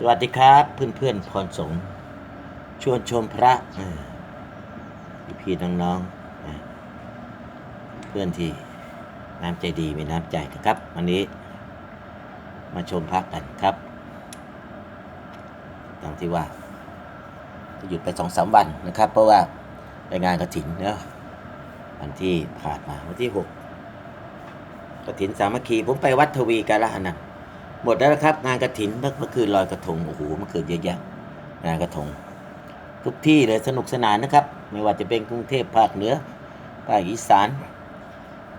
สวัสดีครับ เพื่อนเพื่อนๆพรสงฆ์ชวนชมพระพี่น้องๆเพื่อนที่น้ำใจดีมีน้ำใจนะครับ วันนี้ มาชมพระกันครับดังที่ว่าจะหยุดไปสองสามวันนะครับ เพราะว่าไปงานกระถินเนาะวันที่ผ่านมาวันที่หกกระถินสามัคคีผมไปวัดทวีกาลอนันต์ หมดแล้วนะครับ งานกระถินเมื่อคืนลอยกระทงโอ้โหเมื่อคืนเยอะแยะงานกระทง ทุกที่เลยสนุกสนานนะครับ ไม่ว่าจะเป็นกรุงเทพภาคเหนือภาคอีสาน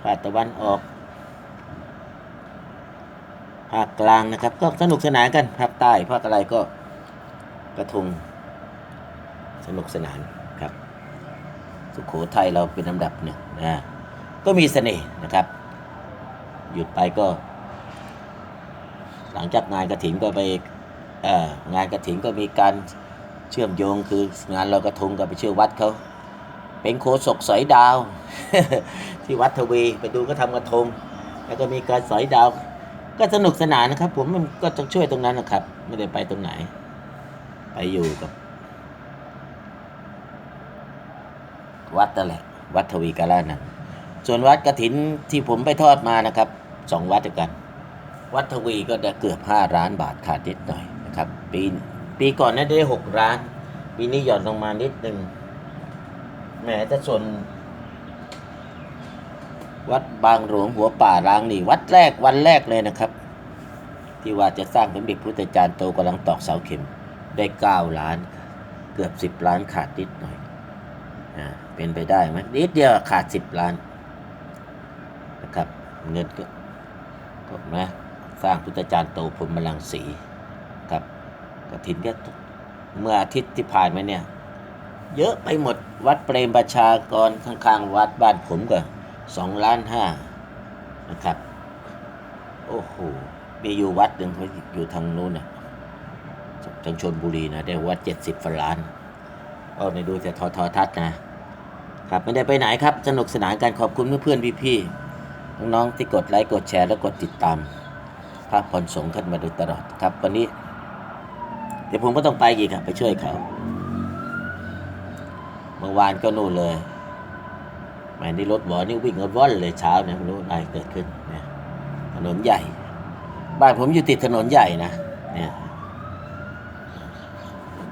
ภาคตะวันออกภาคกลางนะครับ ก็สนุกสนานกันภาคใต้ภาคอะไรก็กระทงสนุกสนานครับ สุขโขทัยเราเป็นลำดับหนึ่งนะก็มีเสน่ห์นะครับ หยุดไปก็ ลังจากงานกระถินก็ไปงานกระถินก็มีการเชื่อมโยงคืองานลอยกระทงก็ไปเชื่อวัดเขาเป็นโคศกสอยดาว ที่วัดทวีไปดูก็ทำกระทง แล้วก็มีการสอยดาว ก็สนุกสนานนะครับ ผมมันก็จะช่วยตรงนั้นนะครับ ไม่ได้ไปตรงไหน ไปอยู่กับ วัดนั่นแหละวัดทวีกาลานะส่วนวัดกระถินที่ผมไปทอดมานะครับสองวัดด้วยกัน วัดทวีก็ได้เกือบ 5 ล้านบาทขาดนิดหน่อยนะครับ ปีปีก่อนนั้นได้ 6 ล้าน ปีนี้หย่อนลงมานิดหนึ่งแหมแต่ส่วน วัดบางหลวงหัวป่าร้างนี่วัดแรกวันแรกเลยนะครับ ที่ว่าจะสร้างเป็นเด็กพุทธจารย์โตกำลังตอกเสาเข็มได้ 9 ล้าน เกือบ 10 ล้านขาดนิดหน่อยอ่าเป็นไปได้ไหมนิดเดียวขาด 10 ล้านนะครับ เงินก็ก็นะ สร้างพุทธจารย์โตพรหมลังสีครับกฐินก็เมื่ออาทิตย์ที่ผ่านมาเนี่ย เยอะไปหมดวัดเปรมประชากรข้างๆ วัดบ้านผมก็สองล้านห้านะครับ โอ้โห มีอยู่วัดหนึ่งเขาอยู่ทางนู้นนะทางชนบุรีนะ ได้วัดเจ็ดสิบล้านเอาในดูแต่ทอทอทัศน์นะครับไม่ได้ไปไหนครับ สนุกสนานกันขอบคุณเพื่อนๆพี่ๆน้องๆที่กดไลค์กดแชร์และกดติดตาม พระพรสงฆ์กันมาโดยตลอดครับ วันนี้ เดี๋ยวผมก็ต้องไปอีกครับ ไปช่วยเขาเมื่อวานก็นู่นเลยแหมนี่รถบอนี่วิ่งกันว่อนเลยเช้าเนี่ยไม่รู้อะไรเกิดขึ้นเนี่ยถนนใหญ่ บ้านผมอยู่ติดถนนใหญ่นะเนี่ย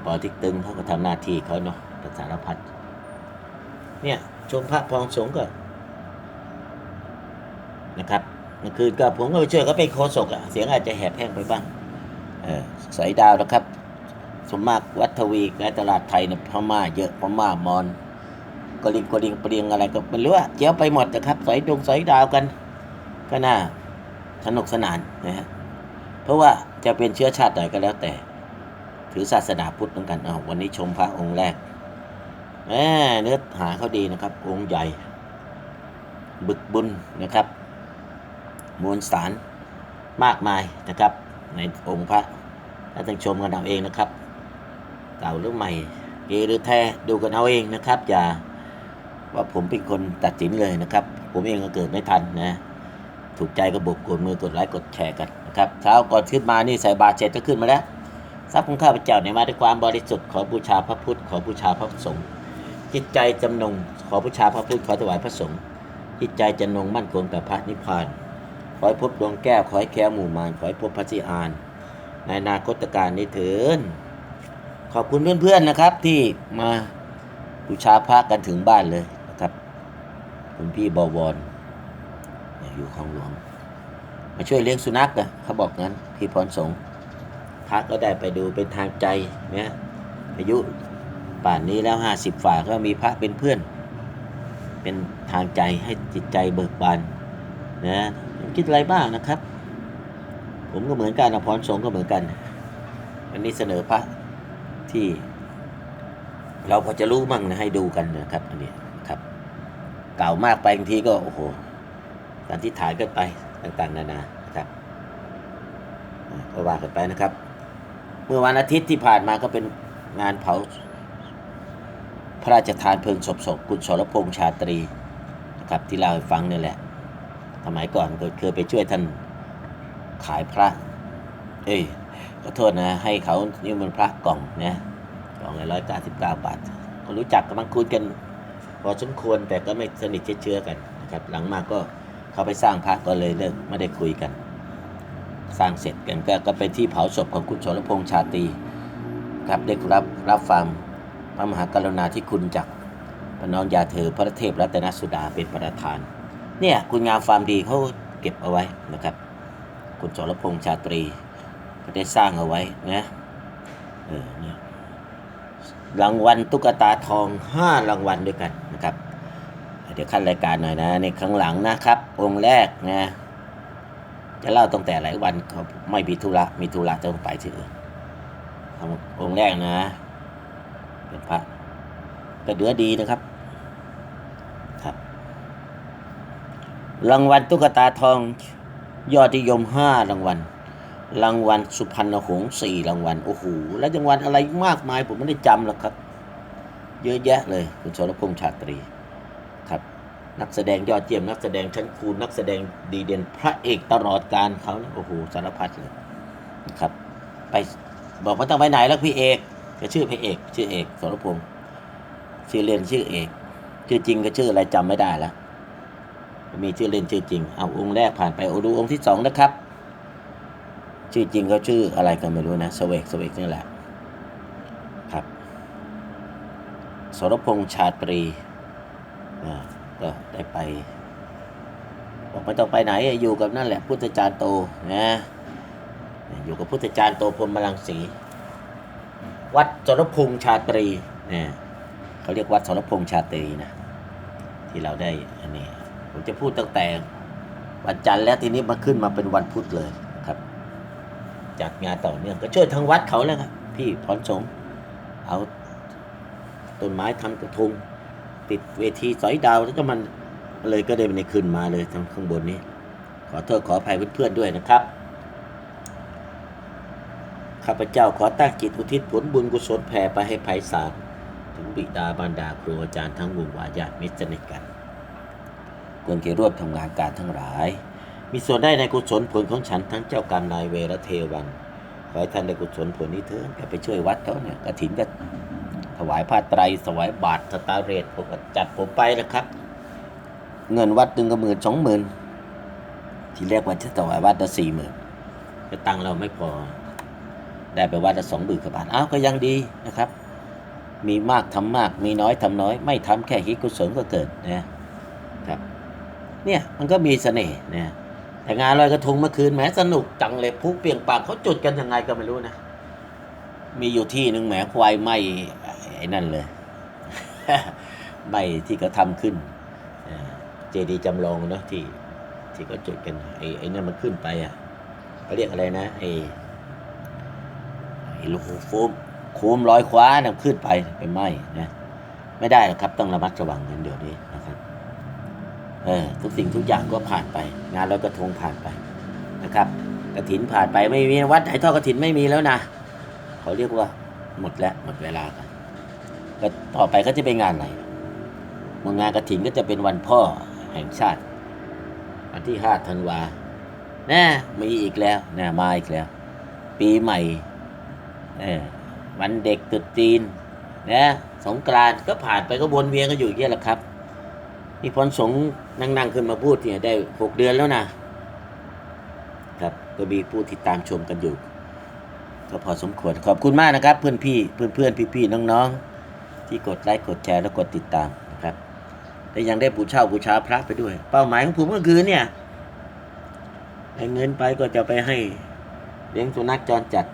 ปอทิกตึงเขาก็ทำหน้าที่เขาเนาะประสารพัดเนี่ยชมพระพองสงฆ์ก็นะครับ เมื่อก็ผมก็ไปช่วยเขาเป็นโคศกอะเสียงอาจจะแหบแห้งไปบ้างเออสายดาวนะครับสมมากวัดทวีในตลาดไทยเนี่ยพม่าเยอะพม่ามอนกลิงกลิงเปรียงอะไรก็ไม่รู้อะเจียวไปหมดนะครับสายดงสายดาวกัน ก็น่าสนุกสนานนะฮะเพราะว่าจะเป็นเชื้อชาติไหนก็แล้วแต่ ถือศาสนาพุทธเหมือนกันอ้าววันนี้ชมพระองค์แรกแหมเนื้อหาเขาดีนะครับ องค์ใหญ่ บึกบุญนะครับ มวลสารมากมายนะครับ ในองค์พระถ้าต้องชมกันเอาเองนะครับ เก่าหรือใหม่เกหรือแท้ดูกันเอาเองนะครับ อย่าว่าผมเป็นคนตัดสินเลยนะครับ ผมเองก็เกิดไม่ทันนะถูกใจก็บกกดมือกดไลค์กดแชร์กันนะครับเช้าก่อนขึ้นมานี่ใส่บาตรเสร็จก็ขึ้นมาแล้วทรัพย์ของข้าพเจ้าเนี่ยมาด้วยความบริสุทธิ์ขอบูชาพระพุทธขอบูชาพระสงฆ์จิตใจจำนงขอบูชาพระพุทธขอถวายพระสงฆ์จิตใจจำนงมั่นคงต่อพระนิพพาน ขอให้พบดวงแก้ว ขอให้แค้วหมู่มารขอให้พบพระสิอาน ในนาคตการนี้เถินขอบคุณเพื่อนๆนะครับ ที่มาบูชาพระกันถึงบ้านเลยนะครับคุณพี่บวรอยู่คลองหลวง มาช่วยเลี้ยงสุนัขนะเขาบอกงั้น พี่พรสงพระก็ได้ไปดูเป็นทางใจเนี่ยอายุป่านนี้แล้วห้าสิบฝ่าก็มีพระเป็นเพื่อน เป็นทางใจให้จิตใจเบิกบานนะ คิดอะไรบ้างนะครับ ผมก็เหมือนกันอภรสงก็เหมือนกัน อันนี้เสนอพระที่ เราพอจะรู้มั่งนะให้ดูกันนะครับ อันนี้ครับเก่ามากไปบางทีก็โอ้โหสันทิษฐานกันไปต่างๆ นานานะครับก็ว่ากันไปนะครับ เมื่อวันอาทิตย์ที่ผ่านมาก็เป็นงานเผาพระราชทานเพลิงศพศพคุณสรพงษ์ชาตรีนะครับที่เล่าให้ฟังนี่แหละ สมัยก่อนเคยไปช่วยท่านขายพระ เอ้ยขอโทษนะ ให้เขานี่มันพระกล่องนะกล่องละร้อยเก้าสิบเก้าบาทก็รู้จักกันมังคุยกัน พอสมควรแต่ก็ไม่สนิทเชื้อกันนะครับ หลังมาก็เขาไปสร้างพระก็เลยเลิกไม่ได้คุยกัน สร้างเสร็จกันก็ก็เป็นที่เผาศพของคุณสรพงษ์ชาตรีครับได้รับรับฟังพระมหากรุณาธิคุณจากพระน้องยาเธอพระเทพรัตนสุดาเป็นประธาน เนี่ย คุณงามความดีเขาเก็บเอาไว้นะครับ คุณสรพงษ์ชาตรีก็ได้สร้างเอาไว้นะเออเนี่ยรางวัลตุ๊กตาทองห้ารางวัลด้วยกันนะครับ เดี๋ยวขั้นรายการหน่อยนะ ในข้างหลังนะครับ องค์แรกนะจะเล่าตั้งแต่หลายวันเขาไม่มีธุระมีธุระต้องไปที่อื่นอองค์แรกนะ เป็นพระก็เดือดีนะครับ รางวัลตุ๊กตาทอง ยอดนิยมห้ารางวัล รางวัลสุพรรณหงส์สี่รางวัลโอ้โหแล้วรางวัลอะไรมากมายผมไม่ได้จำหรอกครับ เยอะแยะเลย คุณชรพงษ์ชาตรีครับ นักแสดงยอดเยี่ยมนักแสดงชั้นครูนักแสดงดีเด่นพระเอกตลอดการเขานี่ยโอ้โหสารพัดเลยนะครับ ไปบอกว่าต้องไปไหนแล้วพี่เอกก็ชื่อพระเอก ชื่อเอกสรพงษ์ชื่อเล่นชื่อเอกชื่อจริงก็ชื่ออะไรจำไม่ได้แล้ว มีชื่อเล่นชื่อจริง เอาองค์แรกผ่านไปเอดูองค์ที่สองนะครับ ชื่อจริงเขาชื่ออะไรกันไม่รู้นะสเวกสเวกนี่แหละครับสรพงษ์ชาตรีอ่ก็ได้ไปบอกไม่ต้องไปไหนอยู่กับนั่นแหละพุทธจารย์โตนะอยู่กับพุทธจารย์โตพรมลังสี วัดสรพงษ์ชาตรีเนี่ยเขาเรียกวัดสรพงษ์ชาตรีนะที่เราได้อันนี้ ผมจะพูดตั้งแต่วันจันทร์แล้วทีนี้มาขึ้นมาเป็นวันพุธเลยครับ จัดงานต่อเนื่องก็ช่วยทางวัดเขาแล้วครับพี่พรสมเอาต้นไม้ทำกระทงติดเวทีสอยดาวแล้วก็มันเลยก็ได้ไม่ได้ขึ้นมาเลยทางข้างบนนี้ ขอโทษขออภัยเพื่อนๆด้วยนะครับข้าพเจ้าขอตั้งจิตอุทิศผลบุญกุศลแผ่ไปให้ไพศาลถึงบิดาบารดาครูอาจารย์ทั้งวงวาญาติมิตรสนิทกัน ควรเกร่วมทำงานการทั้งหลาย มีส่วนได้ในกุศลผลของฉันทั้งเจ้ากรรมนายเวรและเทวัน ขอให้ท่านได้กุศลผลนี้เถิดก็ไปช่วยวัดเขาเนี่ยกระถินก็ถวายผ้าไตรถวายบาตรสตารเรทผมจัดผมไปนะครับ เงินวัดตึงก็หมื่นสองหมื่นที่เรียกว่าจะถวายวัดละสี่หมื่นก็ตังเราไม่พอ ได้ไปวัดละสองหมื่นกว่าบาทอ้าวก็ยังดีนะครับ มีมากทำมากมีน้อยทำน้อย ไม่ทำแค่คิดกุศลก็เกิดนะครับ เนี่ยมันก็มีเสน่ห์นะแต่งานลอยกระทงเมื่อคืนแหมสนุกจังเลยพลุเปรียงปากเขาจุดกันยังไงก็ไม่รู้นะ มีอยู่ที่หนึ่งแหมควายไหมไอ้นั่นเลยไหมที่เขาทำขึ้นเจดีจำลองเนาะที่ที่เขาจุดกันไอ้ไอ้นั่นมันขึ้นไปอะเขาเรียกอะไรนะไอ้ไอ้ลูกโฟมโคมลอยคว้านี่ยขึ้นไปไปไหมนะไม่ได้หรอกครับต้องระมัดระวังกันเดี๋ยวนี้นะครับ เออทุกสิ่งทุกอย่างก็ผ่านไปงานลอยกระทงผ่านไปนะครับกระถินผ่านไปไม่มีวัดไหนทอดกระถินไม่มีแล้วนะเขาเรียกว่าหมดแล้วหมดเวลากันก็ต่อไปก็จะเป็นงานไหนงานกระถินก็จะเป็นวันพ่อแห่งชาติวันที่ห้าธันวาแน่มีอีกแล้วแน่มาอีกแล้ว ปีใหม่เออวันเด็กตรุษจีนนะสงกรานต์ก็ผ่านไปก็วนเวียนก็อยู่อย่างนี้ยแหละครับ นี่พรสงนั่งๆขึ้นมาพูดเนี่ยได้หกเดือนแล้วนะครับก็มีผู้ติดตามชมกันอยู่ ก็พอสมควรขอบคุณมากนะครับ เพื่อนพี่เพื่อนเพื่อนพี่พี่น้องๆ ที่กดไลค์กดแชร์และกดติดตามนะครับและยังได้บูชาบูชาพระไปด้วย เป้าหมายของผมก็คือเนี่ยได้เงินไปก็จะไปให้เลี้ยงสุนัขจรจัด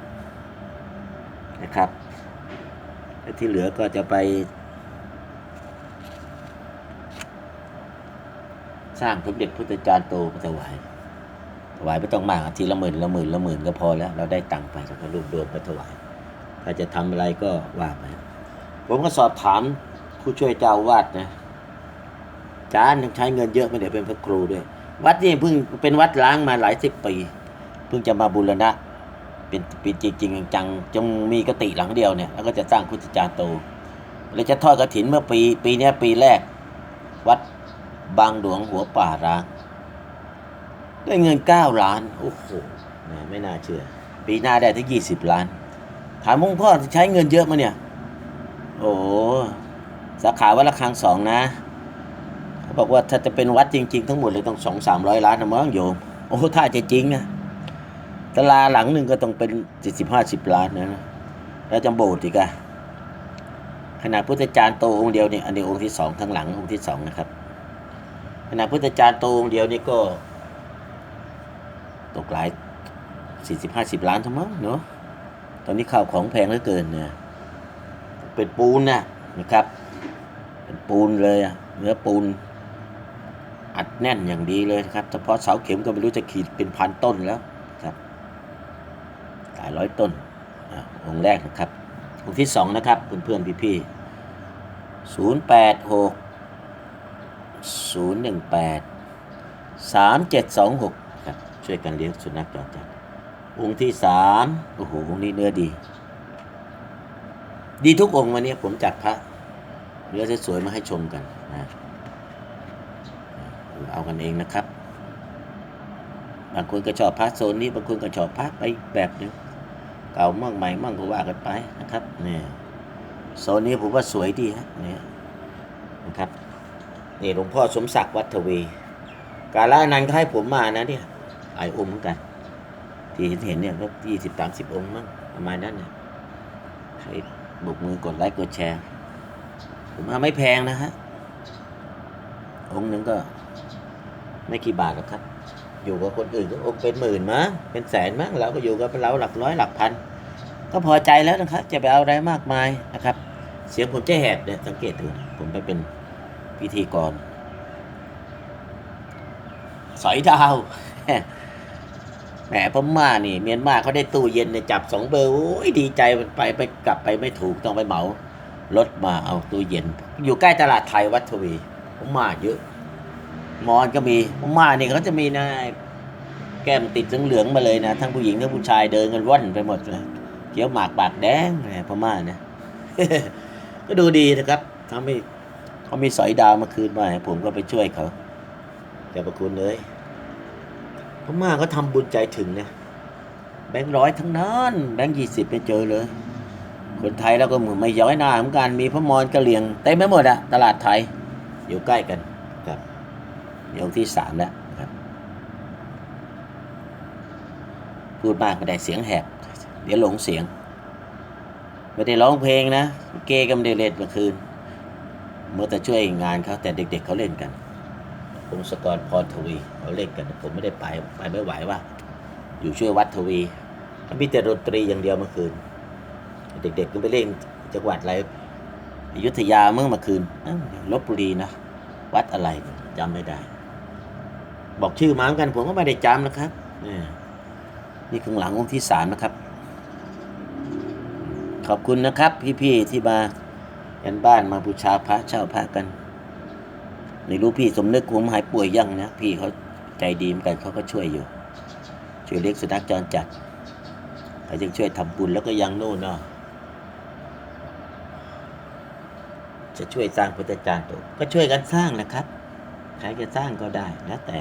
นะครับและที่เหลือก็จะไป ร้างสมเด็จพุทธจารย์โตมาถวาย ถวายไม่ต้องมากทีละหมื่นละหมื่นละหมื่นก็พอแล้ว เราได้ตังค์ไปเราก็รวบรวมมาถวาย ถ้าจะทำอะไรก็ว่าไปผมก็สอบถามผู้ช่วยเจ้าวาดนะจานยังใช้เงินเยอะไม่ได้เป็นพระครูด้วย วัดนี่เพิ่งเป็นวัดล้างมาหลายสิบปี เพิ่งจะมาบูรณะ เป็นเป็นจริงๆจังจงมีกติหลังเดียวเนี่ยแล้วก็จะสร้างพุทธจารย์โตเลยจะทอดกระถินเมื่อปี ปีนี้ปีแรก วัด บางหลวงหัวป่าร้าง ได้เงินเก้าล้าน โอ้โหไม่น่าเชื่อ ปีหน้าได้ถึงยี่สิบล้าน ถามหลวงพ่อใช้เงินเยอะมาเนี่ย โอ้สาขาวัดระฆังสองนะ เขาบอกว่าถ้าจะเป็นวัดจริง ๆ ทั้งหมดเลยต้องสองสามร้อยล้านนะมั้งโยม โอ้ถ้าจะจริงนะตลาหลังหนึ่งก็ต้องเป็นเจ็ดสิบห้าสิบล้านนะแล้วจำโบสถ์อีกอะขนาดพุทธจารย์โตองค์เดียวเนี่ยอันนี้องค์ที่สองทั้างหลังองค์ที่สองนะครับ ขนาดพุทธจารย์โตองเดียวนี่ก็ ตกหลายสี่สิบห้าสิบล้านทั้งมั้งเนาะตอนนี้ข้าวของแพงเหลือเกินเนี่ยเป็นปูนนะนะครับ เป็นปูนเลยเนื้อปูน อัดแน่นอย่างดีเลยนะครับเฉพาะเสาเข็มก็ไม่รู้จะขีดเป็นพันต้นแล้วครับหลายร้อยต้นอองค์แรกนะครับองค์ที่สองนะครับเพื่อนเพื่อน พี่พี่ศูนย์หนึ่งแปดสามเจ็ดสองหกครับช่วยกันเลี้ยงสุนัขจรจัดองค์ที่สามโอ้โหองค์นี้เนื้อดี ดีทุกองค์วันนี้ผมจัดพระเนื้อสวยๆมาให้ชมกันนะเอากันเองนะครับ บางคนก็ชอบพระโซนนี้บางคนก็ชอบพระไปแบบนึงเก่ามั่งใหม่มั่งก็ว่ากันไปนะครับเนี่ยโซนนี้ผมว่าสวยดีฮะเนี่ยนะครับ นี่หลวงพ่อสมศักดิ์วัดทวี กาลานันให้ผมมานะเนี่ยหลายองค์เหมือนกัน ที่เห็นเห็นเนี่ยก็ยี่สิบสามสิบองค์มั้งประมาณนั้นเนี่ยใครบุกมือกดไลค์กดแชร์ ผมว่าไม่แพงนะฮะ องค์หนึ่งก็ไม่กี่บาทหรอกครับ อยู่กับคนอื่นก็อกเป็นหมื่นมั้งเป็นแสนมั้งเราก็อยู่กับเราหลักร้อยหลักพัน ก็พอใจแล้วนะครับ จะไปเอาอะไรมากมายนะครับ เสียงผมจะแหบเนี่ยสังเกตดูผมไปเป็น พิธีกร สอยดาวแหมพม่านี่ เมียนมาเขาได้ตู้เย็นเนี่ยจับสองเบอร์โอ้ยดีใจมันไปไปกลับไปไม่ถูกต้องไปเหมารถมาเอาตู้เย็น อยู่ใกล้ตลาดไทยวัดทวีพม่าเยอะ มอนก็มีพม่านี่เขาจะมีนะแก้มติดเหลืองๆมาเลยนะ ทั้งผู้หญิงทั้งผู้ชายเดินกันว่อนไปหมดเลยเขียวหมากปากแดงแหมพม่านะก็ดูดีนะครับทำให้ เขามีสอยดาวมาคืนมาผมก็ไปช่วยเขาแต่ประคุณเลยพม่าเขาทำบุญใจถึงนะแบงค์ร้อยทั้งนั้น แบงค์ยี่สิบไม่เจอเลย คนไทยแล้วก็เหมือนไม่ย้อยหน้าเหมือนกันมีพระมรกะเหลี่ยงเต็มไปหมดอะตลาดไทย อยู่ใกล้กันครับยวที่สามแล้วครับ พูดมากไม่ได้เสียงแหบ เดี๋ยวหลงเสียง ไม่ได้ร้องเพลงนะ เกก็ไม่ได้เล่นเมื่อคืน เมื่อแต่ช่วยงานเขาแต่เด็ก ๆเขาเล่นกันพงศกรพรทวีเขาเล่นกัน ผมไม่ได้ไปไปไม่ไหวว่า อยู่ช่วยวัดทวีมีแต่ดนตรีอย่างเดียวเมื่อคืน เด็ก ๆ ก็ไปเล่นจังหวัดอะไรอยุธยาเมื่อเมื่อคืนลบบุรีนะวัดอะไรจำไม่ได้ บอกชื่อมาเหมือนกัน ผมก็ไม่ได้จำนะครับนี่นี่ข้างหลังองค์ที่สามนะครับ ขอบคุณนะครับ พี่ๆที่มา ยันบ้านมาบูชาพระเช่าพระกันไม่รู้พี่สมนึกผมหายป่วยยังนะพี่เขาใจดีเหมือนกันเขาก็ช่วยอยู่ ช่วยเลี้ยงสุนัขจรจัดเขายังช่วยทำบุญแล้วก็ยังโน่นเนาะจะช่วยสร้างพุทธจารย์ตัวก็ช่วยกันสร้างนะครับใครจะสร้างก็ได้แล้วแต่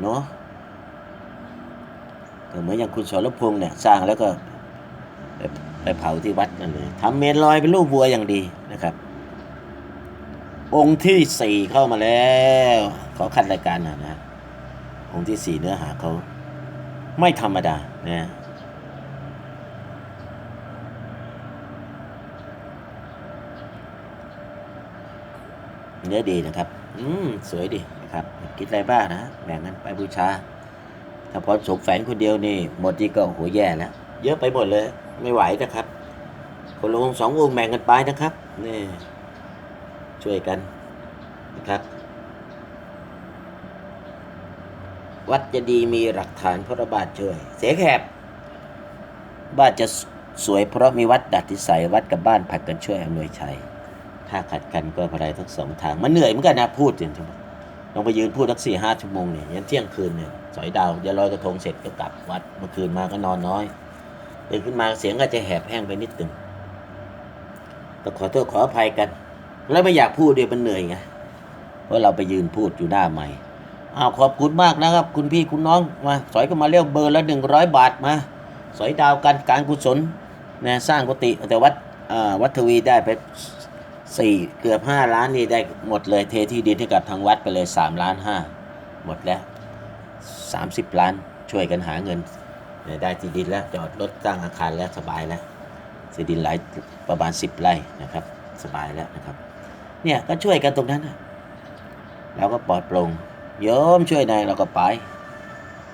เนาะก็เหมือนอย่างคุณสรพงษ์เนี่ยสร้างแล้วก็ไปเผาที่วัดนั่นเลยทำเมนลอยเป็นรูปวัวอย่างดี นะครับ องค์ที่สี่เข้ามาแล้วขอคัดรายการน่อยนะองค์ที่สี่เนื้อหาเขาไม่ธรรมดานะเนื้อดีนะครับ อืม สวยดีนะครับ คิดอะไรบ้างนะ แบ่งกันไปบูชา ถ้าพอสมแฝงคนเดียวนี่ หมดที่ก็โหแย่แล้ว เยอะไปหมดเลย ไม่ไหวนะครับ คนละองสององแบ่งกันไปนะครับนี่ช่วยกันนะครับ วัดจะดีมีหลักฐานพระบาทช่วย เสียแคบบ้านจะสวยเพราะมีวัดดัดทิสัยวัดกับบ้านผัดกันช่วยอำนวยชัย ถ้าขัดกันก็พลายทั้งสองทาง มันเหนื่อยเหมือนกันนะพูดจริงๆต้องไปยืนพูดทั้งสี่ห้าชั่วโมงเนี่ยยันเที่ยงคืนเนี่ยสอยดาวจะลอยกระทงเสร็จก็กลับวัดเมื่อคืนมาก็นอนน้อยตื่นขึ้นมาเสียงก็จะแหบแห้งไปนิดนึง ต้องขอโทษขออภัยกัน แล้วไม่อยากพูดเดี๋ยวมันเหนื่อยไงเพราะเราไปยืนพูดอยู่หน้าใหม่อ้าวขอบคุณมากนะครับ คุณพี่คุณน้องมาสอยก็มาเรียกเบอร์ละหนึ่งร้อยบาทมาสอยดาวกันการกุศลนะสร้างกุฏิแต่วัดอ่าวัดทวีได้ไปสี่เกือบห้าล้านนี่ได้หมดเลยเทที่ดินให้กับทางวัดไปเลยสามล้านห้าหมดแล้วสามสิบล้านช่วยกันหาเงิน ได้ที่ดินแล้วจอดรถสร้างอาคารแล้วสบายแล้ว ที่ดินหลายประมาณสิบไร่นะครับ สบายแล้วนะครับเนี่ยก็ช่วยกันตรงนั้นนะเราก็ปลอดโปร่งโยมช่วยนอยเราก็ไป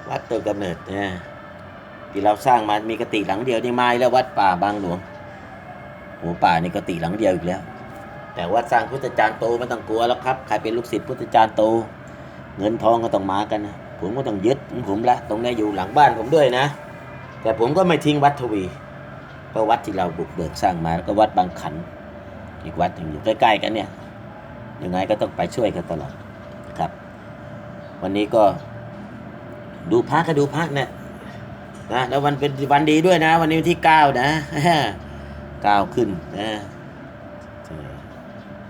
วัดต้นกำเนิดเนี่ยที่เราสร้างมามีกติหลังเดียวนี่ไม้แล้ววัดป่าบางหลวงหมูป่านี่กติหลังเดียวอีกแล้ว แต่วัดสร้างพุทธจารย์โตไม่ต้องกลัวแล้วครับใครเป็นลูกศิษย์พุทธจารย์โต เงินทองก็ต้องมากันนะผมก็ต้องยึดผมละตรงนี้อยู่หลังบ้านผมด้วยนะ แต่ผมก็ไม่ทิ้งวัดทวี เพราะวัดที่เราบุกเบิกสร้างมาแล้วก็วัดบางขัน อีกวัดหนึ่งอยู่ใกล้ๆกันเนี่ยยังไงก็ต้องไปช่วยกันตลอดนะครับ วันนี้ก็ดูพระก็ดูพระเนี่ยนะแล้ววันเป็นวันดีด้วยนะ วันนี้วันที่เก้านะเก้าขึ้นนะ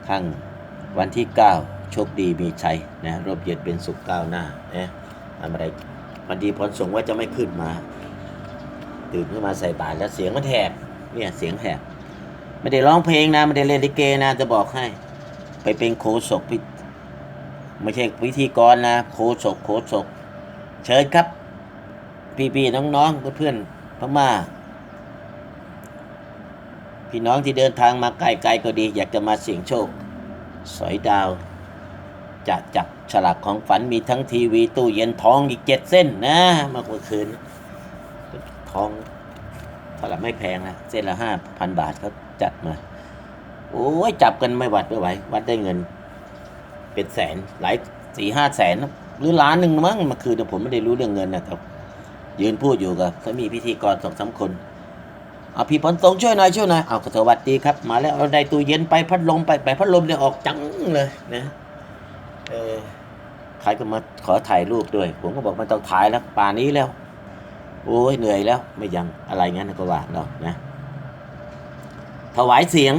ข้างวันที่เก้าโชคดีมีชัยนะรบเย็นเป็นสุขก้าวหน้านะทำอะไรวันดีพรสงว่าจะไม่ขึ้นมา ตื่นขึ้นมาใส่บาตรแล้วเสียงมันแหบเนี่ยเสียงแหบไม่ได้ร้องเพลงนะไม่ได้เล่นลิเกนะจะบอกให้ ไปเป็นโคศกพิไม่ใช่พิธีกรนะโคศกโคศก เชิญครับ พี่ๆน้องๆเพื่อนๆพม่าพี่น้องที่เดินทางมาไกลๆก็ดี อยากจะมาเสี่ยงโชค สอยดาว จะจับฉลากของฝันมีทั้งทีวีตู้เย็นทองอีกเจ็ดเส้นนะเมื่อคืน ทองเท่าไรไม่แพงนะเส้นละห้าพันบาทเขาจัดมา โอ้ยจับกันไม่หวัดไม่ไหววัดได้เงิน เป็นแสนหลายสี่ห้าแสนหรือล้านหนึ่งมั้งมื่อคืนเนยผมไม่ได้รู้เรื่องเงินนะแต่ยืนพูดอยู่กับเขามีพิธีกรสองสามคนเอาพี่พลตรงช่วยหน่อยช่วยหน่อยเอาก็สวัสดีครับ มาแล้วเอาได้ตู้เย็นไปพัดลมไปไปพัดลมเนี่ยออกจังเลยนะเออใครก็มาขอถ่ายรูปด้วย ผมก็บอกมันต้องถ่ายแล้วป่านี้แล้ว โอ้ยเหนื่อยแล้วไม่ยังอะไรงั้นก็ว่าเรานะถวายเสียง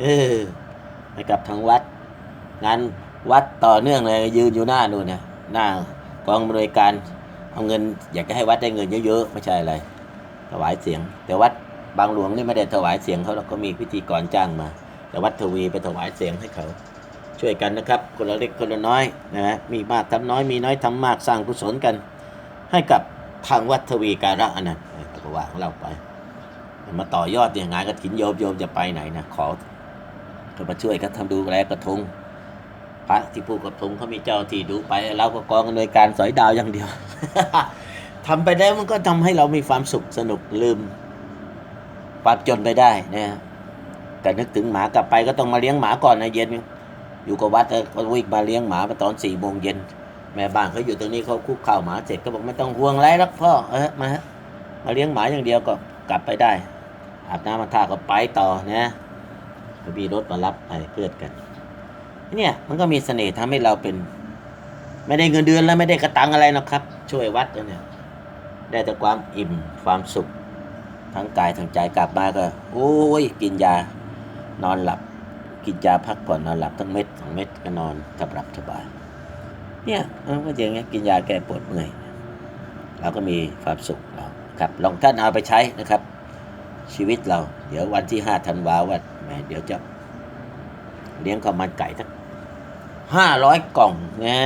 เออให้กับทางวัด งานวัดต่อเนื่องเลยยืนอยู่หน้านู่นนะหน้ากองบริการเอาเงิน อยากจะให้วัดได้เงินเยอะๆไม่ใช่อะไร ถวายเสียง แต่วัดบางหลวงนี่ไม่ได้ถวายเสียงเขาเราก็มีพิธีกรจ้างมา แต่วัดทวีไปถวายเสียงให้เขา ช่วยกันนะครับ คนละเล็กคนละน้อยนะฮะมีมากทำน้อยมีน้อยทำมากสร้างกุศลกัน ให้กับ ทางวัดทวีการะอนันต์ก็ว่าของเราไป มาต่อยอดอยังไงก็ถินโยมโยมจะไปไหนนะขอก็มาช่วยกันทำดูแลกระทงพระที่ผู้กระทงเขามีเจ้าที่ดูไปเราก็กองอำนวยการสอยดาวอย่างเดียวทำไปแล้วมันก็ทำให้เรามีความสุขสนุกลืมความจนไปได้นะแต่นึกถึงหมากลับไปก็ต้องมาเลี้ยงหมาก่อนนะเย็น อยู่กับวัดแล้วก็วิ่งมาเลี้ยงหมาตอนสี่โมงเย็น แม่บ้านเขาอยู่ตรงนี้เขาคุกเข้าหมาเสร็จก็บอกไม่ต้องห่วงไรหรอกพ่อเออมาฮะมาเลี้ยงหมาอย่างเดียวก็กลับไปได้ อาบน้ำมันท่าก็ไปต่อนะก็มีรถมารับไปเพื่อนกันเนี่ยมันก็มีเสน่ห์ทำให้เราเป็น ไม่ได้เงินเดือนแล้วไม่ได้กระตังอะไรนะครับ ช่วยวัดเนี่ยได้แต่ความอิ่มความสุข ทั้งกายทั้งใจกลับมาก็ โอ้ยกินยานอนหลับ กินยาพักผ่อนนอนหลับทั้งเม็ดสองเม็ดก็นอนทับหลับสบาย เนี่ยมันก็อย่างเงี้ยกินยาแก้ปวดเมื่อยเราก็มีความสุขเราครับลองท่านเอาไปใช้นะครับ ชีวิตเรา เดี๋ยววันที่ห้าธันวาว่าแหมเดี๋ยวจะเลี้ยงข้าวมันไก่ทั้งห้าร้อยกล่องนะ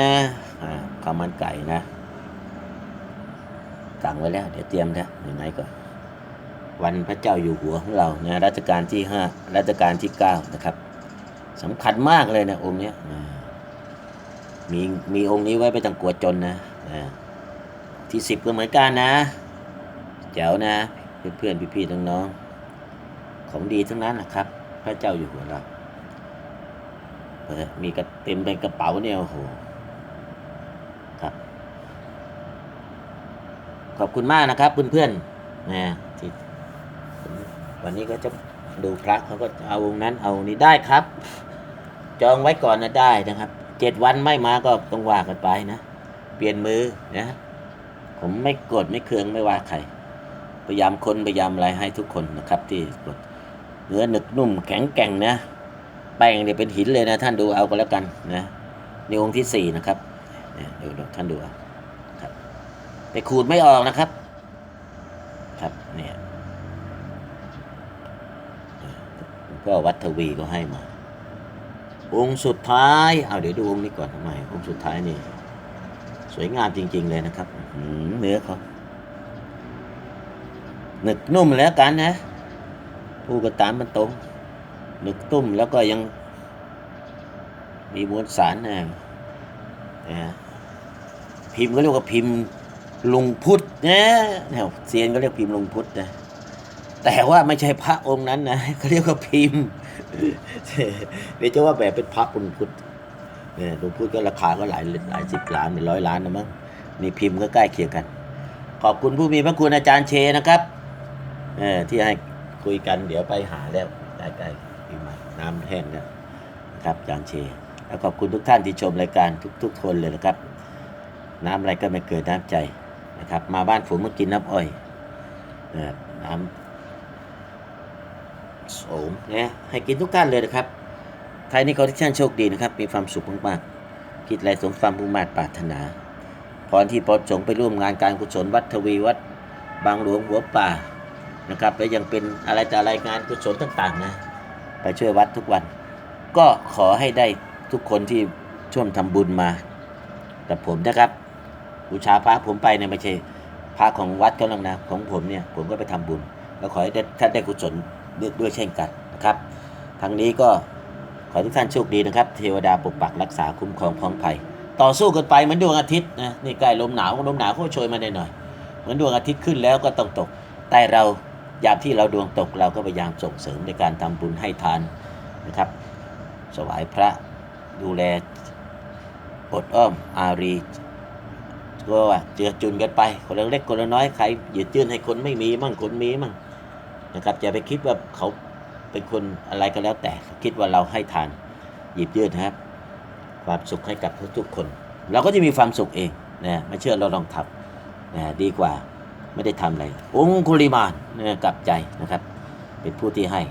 ข้าวมันไก่นะสั่งไว้แล้ว เดี๋ยวเตรียมแล้วยังไงก็วันพระเจ้าอยู่หัวของเรานะรัชกาลที่ห้ารัชกาลที่เก้านะครับสำคัญมากเลยนะองค์เนี้ย มีมีองค์นี้ไว้ไปต้องกลัวจนนะที่สิบก็เหมือนกันนะแจ๋วนะ เพื่อนๆพี่ๆน้องๆของดีทั้งนั้นนะครับ พระเจ้าอยู่หัวเรามีกระเต็มเป็นกระเป๋าเนี่ยโอ้โหครับ ขอบคุณมากนะครับ เพื่อนๆนะที่วันนี้ก็จะดูพระเขาก็เอาองค์นั้นเอานี้ได้ครับ จองไว้ก่อนนะได้นะครับ เจ็ดวันไม่มาก็ต้องว่ากันไปนะ เปลี่ยนมือนะ ผมไม่โกดไม่เคืองไม่ว่าใคร พยายามคนพยายามอะไรให้ทุกคนนะครับ ที่กดเนื้อหนึกนุ่มแข็งแกร่งนะแป้งเนี่ยเป็นหินเลยนะ ท่านดูเอาก็แล้วกันนะในองค์ที่สี่นะครับเนี่ยดูท่านดูเอาครับ แต่ขูดไม่ออกนะครับ ครับเนี่ยก็วัดทวีก็ให้มา องค์สุดท้าย เอาเดี๋ยวดูองค์นี้ก่อนทำไม องค์สุดท้ายนี่ สวยงามจริง ๆ เลยนะครับหืเนื้อเขาหนึกนุ่มแล้วกันนะผู้กระตามมันตรงหนึกตุ้มแล้วก็ยัง มีมวลสารนะนะพิมพ์ก็เรียกว่าพิมพ์ลงพุทธนะแนวเซียนก็เรียกพิมพ์ลงพุทธนะ แต่ว่าไม่ใช่พระองค์นั้นนะเขาเรียกว่าพิมพ์เดี๋ยวจะว่าแบบเป็นพระลุงพุทธเนี่ยลุงพุทธก็ราคาก็หลายหลายสิบล้านเป็นร้อยล้านนะมั้งนี่พิมพ์ก็ใกล้เคียงกัน ขอบคุณผู้มีพระคุณอาจารย์เชนะครับเออที่ให้คุยกันเดี๋ยวไปหาแล้วใกล้ๆปีใหม่น้ำแห้งแล้วนะครับอาจารย์เชแล้วขอบคุณทุกท่านที่ชมรายการทุก ๆ คนเลยนะครับ น้ำอะไรก็ไม่เกิดน้ำใจนะครับ มาบ้านผมมากินน้ำอ้อยนะครับน้ำ โสมนี่ยให้กินทุกท่านเลยนะครับใครนี่ขอทุกท่านโชคดีนะครับ มีความสุขมากๆคิดอะไรสมความมุ่งมั่ปรารถนาพรที่ประสงไปร่วมงานการกุศลวัดทวีวัดบางหลวงหัวป่านะครับและยังเป็นอะไรแต่อะไรงานกุศลต่างๆนะไปช่วยวัดทุกวัน ก็ขอให้ได้ทุกคนที่ช่วมทำบุญมากับผมนะครับบูชาพระผมไปเนี่ยไม่ใช่พระของวัดเขาหรอกนะของผมเนี่ยผมก็ไปทำบุญ แล้วขอให้ท่านได้กุศล ด้วยเช่นกันนะครับทางนี้ก็ขอทุกท่านโชคดีนะครับ เทวดาปกปักรักษาคุ้มครองพ้องภัย ต่อสู้กันไปเหมือนดวงอาทิตย์นะนี่ใกล้ลมหนาวลมหนาวเขาโชยมาหน่อยเหมือนดวงอาทิตย์ขึ้นแล้วก็ต้องตก แต่เรายามที่เราดวงตกเราก็พยายามส่งเสริมในการทำบุญให้ทานนะครับสวายพระดูแลอดอ้อมอารีก็ว่าเจือจุนกันไป คนเล็กคนน้อยใครอย่าจืนให้คนไม่มีมั่งคนมีมั่ง นะครับอย่าไปคิดว่าเขาเป็นคนอะไรก็แล้วแต่คิดว่าเราให้ทานหยิบยื่นนะครับ ความสุขให้กับทุกๆคน เราก็จะมีความสุขเองนะไม่เชื่อเราลองทำนะดีกว่าไม่ได้ทำอะไรองคุลิมานนะกลับใจนะครับ เป็นผู้ที่ให้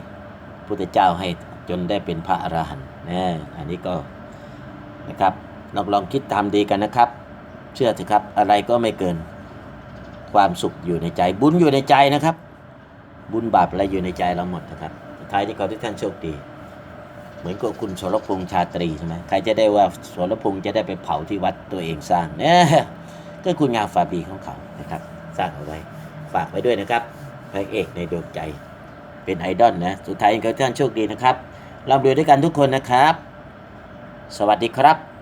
พุทธเจ้าให้จนได้เป็นพระอรหันต์นะอันนี้ก็นะครับลองลองคิดตาดีกันนะครับ เชื่อเถอะครับอะไรก็ไม่เกินความสุขอยู่ในใจบุญอยู่ในใจนะครับ บุญบาปอะไรอยู่ในใจเราหมดนะครับสุดท้ายที่เขาทุกท่านโชคดี เหมือนกับคุณสรพงษ์ชาตรีใช่ไหมใครจะได้ว่าสรพงษ์จะได้ไปเผาที่วัดตัวเองสร้างเนี่ยก็คุณงามฟาบีของเขานะครับ สร้างเอาไว้ฝากไว้ด้วยนะครับพระเอกในดวงใจเป็นไอดอลนะสุดท้ายขอให้ท่านโชคดีนะครับร่ำรวยด้วยกันทุกคนนะครับ สวัสดีครับ